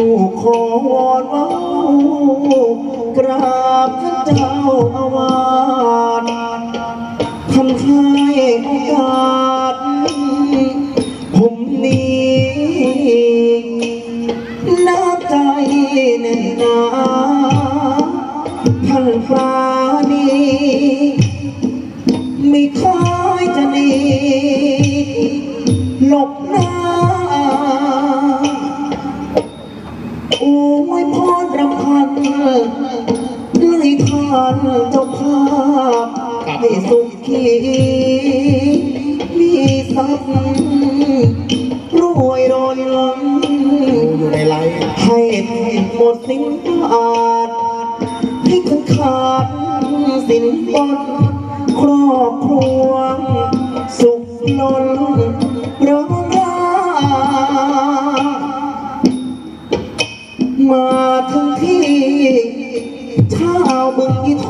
ลูกขอวอนว่ากราบท่านเจ้าอาวาสทำให้โอกาสผมนี้น้ำใจแน่นาท่านฟ้านี้ไม่เคยจะหนีหลบ เจ้าภาพให้สุขีมีทรัพย์รวยรอยล้นอยู่ในไลฟ์ให้หมดสิ้นอาจให้ถึงขาดสินบนครอบครัว สุขล้นริงรามาถึงที่ ชาวบึงอีโท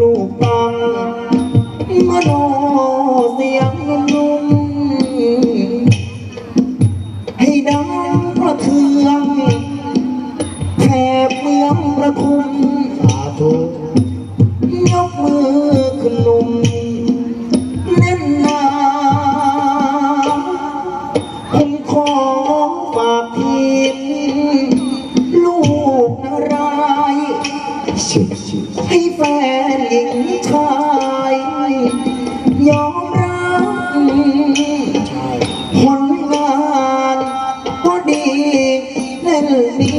ลูกปังมโนเสียงนุ่มๆให้ดังประเทืองแถบเมืองประทุม ให้แฟนหญิงชายยอมรับใช่ผลงานก็ดีเล่นดี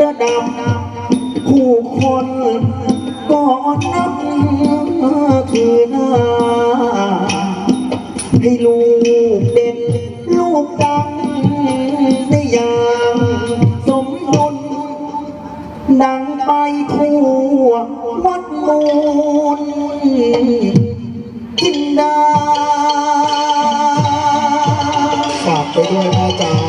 ระดับผู้คนก็นับถือหน้าให้ลูกเด่นลูกดังได้อย่างสมดุลดัง ไปทั่ววัดมูลจินดาฝากไปด้วยนะจ๊ะ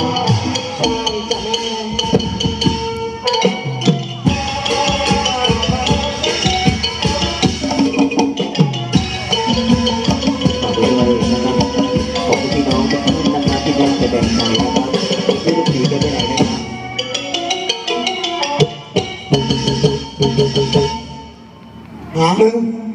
นะครับฮะ